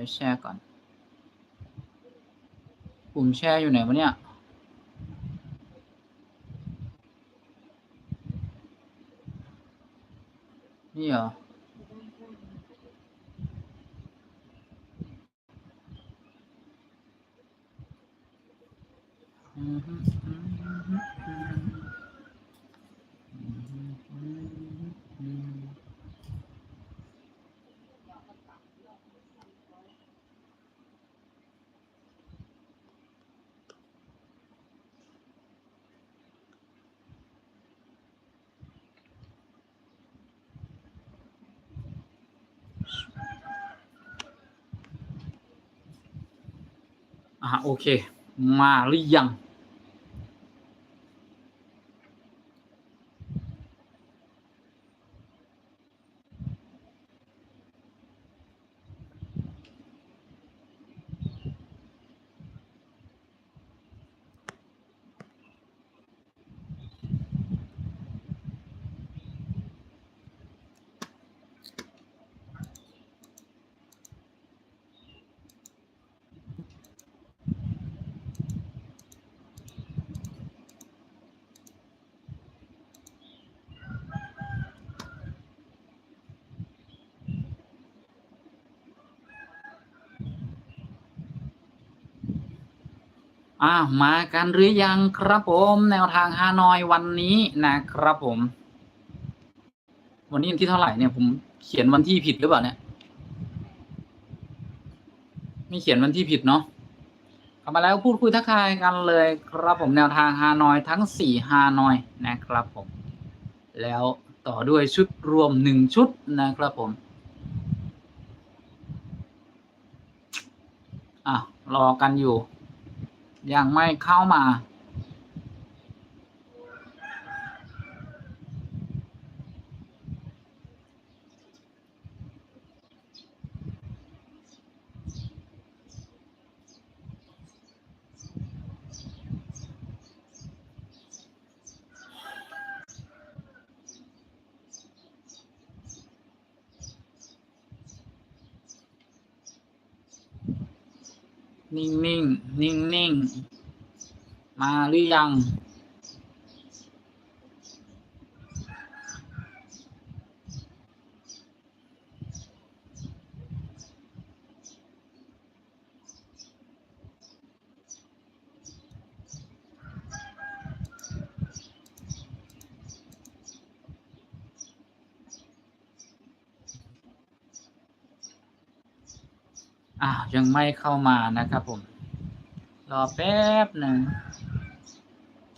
ดี๋ยวแชร์ก่อน ปุ่มแชร์อยู่ไหนวะเนี่ยนี่เหรออืมฮึอืมฮึอืมฮึอืมฮึอืมฮึอืม อ่าโอเค มาหรือยัง อ่ามากันหรือยังครับผมแนวทางฮานอยวันนี้นะครับผม วันนี้วันที่เท่าไหร่เนี่ยผมเขียนวันที่ผิดหรือเปล่าเนี่ยไม่เขียนวันที่ผิดเนาะเข้ามาแล้วพูดคุยทักทายกันเลยครับผมแนวทางฮานอยทั้งสี่ฮานอยนะครับผม แล้วต่อด้วยชุดรวมหนึ่งชุดนะครับผมอะรอกันอยู่ ยังไม่เข้ามา นิ่งนิ่งนิ่งนิ่งๆมาหรือยัง อ้าวยังไม่เข้ามานะครับผม รอแป๊บหนึ่ง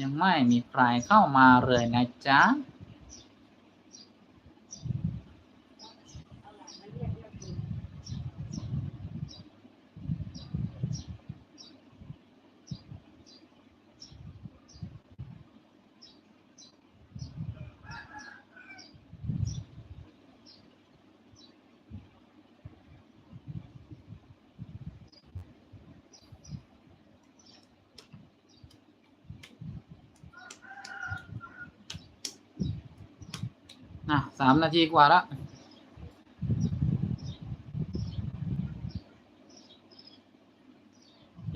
ยังไม่มีใครเข้ามาเลยนะจ๊ะ สามนาทีกว่าละ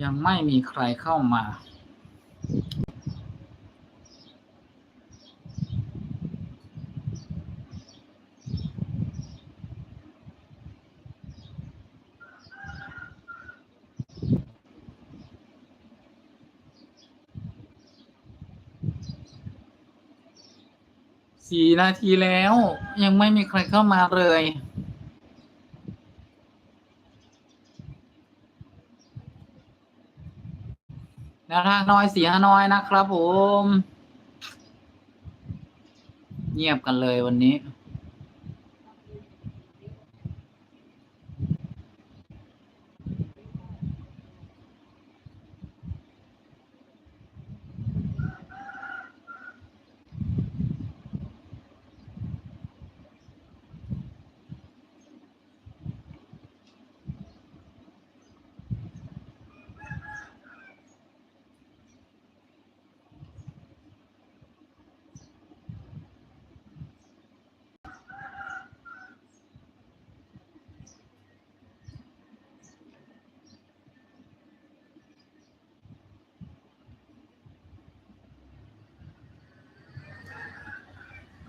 ยังไม่มีใครเข้ามา สี่นาทีแล้ว ยังไม่มีใครเข้ามาเลยนวทาน้อยเสียน้อยนะครับผม เงียบกันเลยวันนี้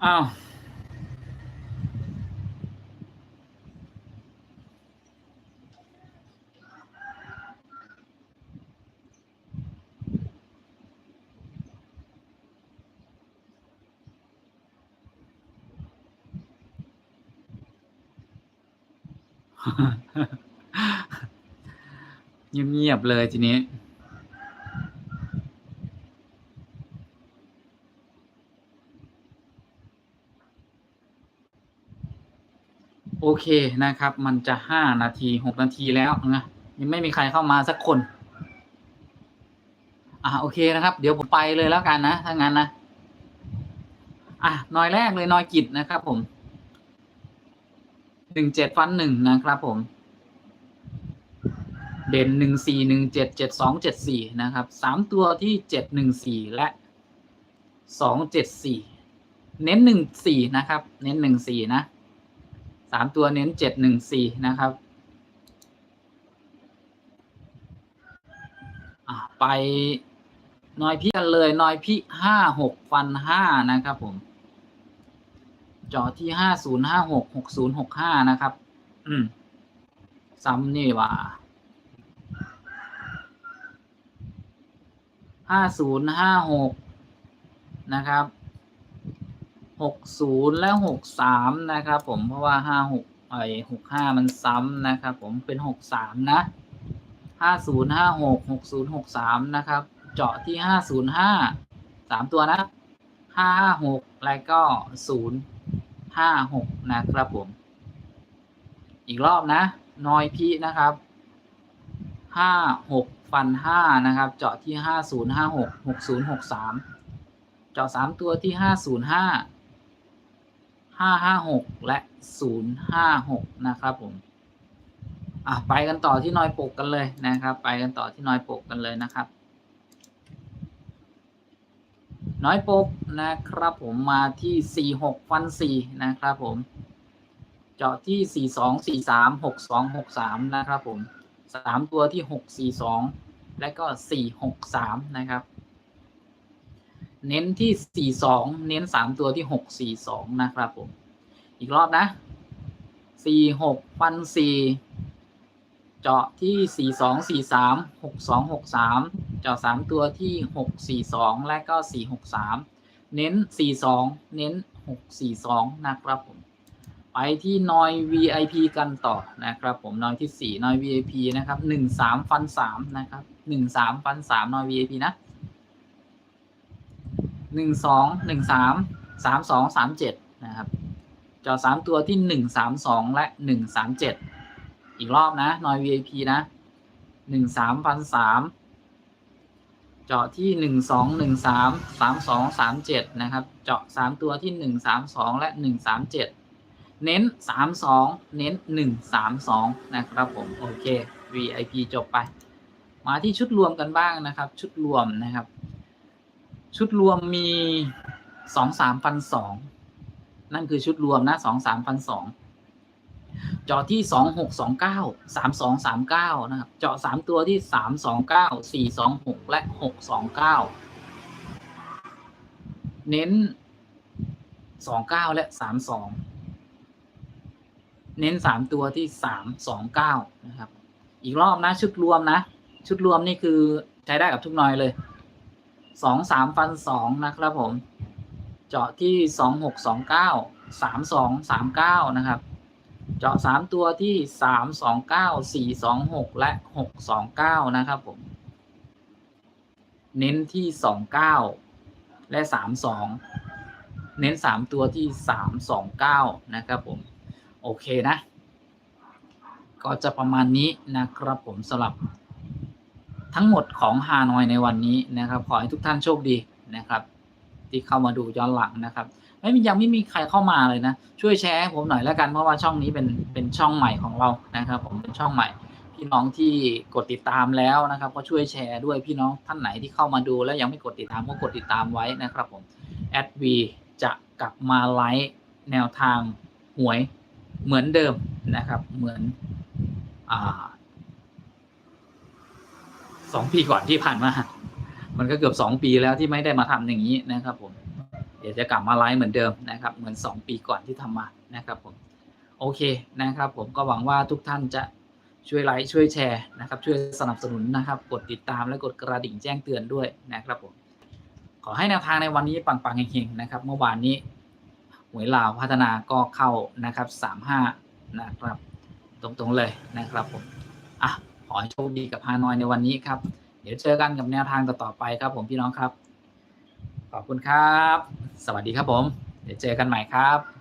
อ้าวเงียบๆเลยทีนี้ เคนะครับ มันจะห้านาทีหกนาทีแล้วนะยังไม่มีใครเข้ามาสักคน อะโอเคนะครับ เดี๋ยวผมไปเลยแล้วกันนะถ้างั้นนะอะนอยแรกเลยนอยกิจนะครับ ผมหนึ่งเจ็ดฟันหนึ่งนะครับ ผม เด่นหนึ่งสี่หนึ่งเจ็ดเจ็ดสองเจ็ดสี่นะครับสามตัวที่เจ็ดหนึ่งสี่และสองเจ็ดสี่เน้นหนึ่งสี่นะครับ เน้นหนึ่งสี่นะ สามตัวเน้นเจ็ดหนึ่งสี่นะครับไปน้อยพี่กันเลยน้อยพี่ห้าหกฟันห้านะครับผม จอที่ห้าศูนย์ห้าหกหกศูนย์หกห้านะครับ อืม ซ้ำนี่ว่าห้าศูนย์ห้าหกนะครับ หกศูนย์และหกสามนะครับผมเพราะว่าห้าหกไอหกห้ามันซ้ำนะครับผมเป็นหกสามนะห้าศูนย์ห้าหกหกศูนย์หกสามนะครับ เจาะที่ห้าศูนย์ห้าสามตัวนะห้าหกแล้วก็ศูนย์ห้าหกนะครับผม อีกรอบนะนอยพีนะครับห้าหกฟันห้านะครับ เจาะที่ห้าศูนย์ห้าหกหกศูนย์หกสามเจาะสามตัวที่ห้าศูนย์ห้า ห้าห้าหกและศูนย์ห้าหกนะครับผมอะไปกันต่อที่นอยปกกันเลยนะครับ ไปกันต่อที่นอยปกกันเลยนะครับ น้อยปกนะครับผมมาที่สี่หกฟันสี่นะครับผม เจาะที่สี่สองสี่สามหกสองหกสามนะครับผมสามตัวที่หกสี่สองและก็สี่หกสามนะครับ เน้นที่สี่สองเน้นสามตัวที่หกสี่สองนะครับผม อีกรอบนะสี่หกฟันสี่เจาะที่สี่สองสี่สามหกสองหกสามเจาะสามตัวที่หกสี่สองและก็สี่หกสามเน้นสี่สองเน้นหกสี่สองนะครับผม ไปที่นอย VIP กันต่อนะครับผม นอยที่สี่นอย VIP นะครับหนึ่งสามฟันสามนะครับหนึ่งสามฟันสามนอย VIP นะ หนึ่งสองหนึ่งสามสามสองสามเจ็ดนะครับจอสามตัวที่หนึ่งสามสองและหนึ่งสามเจ็ดอีกรอบนะนอย VIP นะหนึ่งสามฟันสามเจาะที่หนึ่งสองหนึ่งสามสามสองสามเจ็ดนะครับ เจาะสามตัวที่หนึ่งสามสองและหนึ่งสามเจ็ดเน้นสามสองเน้นหนึ่งสามสองนะครับผมโอเค VIP จบไป มาที่ชุดรวมกันบ้างนะครับ ชุดรวมนะครับ ชุดรวมมีสองสามพันสองนั่นคือชุดรวมนะสองสามพันสองจอที่สองหกสองเก้าสามสองสามเก้านะครับ เจาะสามตัวที่สามสองเก้าสี่สองหกและหกสองเก้าเน้นสองเก้าและสามสองเน้นสามตัวที่สามสองเก้านะครับ อีกรอบนะชุดรวมนะ ชุดรวมนี่คือใช้ได้กับทุกนอยเลย สองสามฟันสองนะครับผม เจาะที่สองหกสองเก้าสามสองสามเก้านะครับ เจาะสามตัวที่สามสองเก้าสี่สองหกและหกสองเก้านะครับผม เน้นที่สองเก้าและสามสองเน้นสามตัวที่สามสองเก้านะครับผม โอเคนะ ก็จะประมาณนี้นะครับผมสำหรับ ทั้งหมดของฮานอยในวันนี้นะครับ ขอให้ทุกท่านโชคดีนะครับ ที่เข้ามาดูย้อนหลังนะครับไม่มียังไม่มีใครเข้ามาเลยนะ ช่วยแชร์ผมหน่อยแล้วกันเพราะว่าช่องนี้เป็นเป็นช่องใหม่ของเรานะครับ ผมเป็นช่องใหม่ พี่น้องที่กดติดตามแล้วนะครับ ก็ช่วยแชร์ด้วยพี่น้องท่านไหนที่เข้ามาดูแล้วยังไม่กดติดตามก็กดติดตามไว้นะครับ ผมแอดวีจะกลับมาไลฟ์แนวทางหวยเหมือนเดิมนะครับ เหมือนอ่า สองปีก่อนที่ผ่านมา มันก็เกือบสองปีแล้วที่ไม่ได้มาทำอย่างนี้นะครับ ผม เดี๋ยวจะกลับมาไลฟ์เหมือนเดิมนะครับ เหมือน2ปีก่อนที่ทำมานะครับ ผม โอเคนะครับ ผมก็หวังว่าทุกท่านจะช่วยไลค์ช่วยแชร์นะครับ ช่วยสนับสนุนนะครับ กดติดตามและกดกระดิ่งแจ้งเตือนด้วยนะครับผม ขอให้แนวทางในวันนี้ปังๆเฮงๆนะครับ เมื่อวานนี้หวยลาวพัฒนาก็เข้านะครับ35นะครับ ตรงๆเลยนะครับผมอะ ขอให้โชคดีกับฮานอยในวันนี้ครับ เดี๋ยวเจอกันกับแนวทางต่อๆไปครับผมพี่น้องครับ ขอบคุณครับ สวัสดีครับผม เดี๋ยวเจอกันใหม่ครับ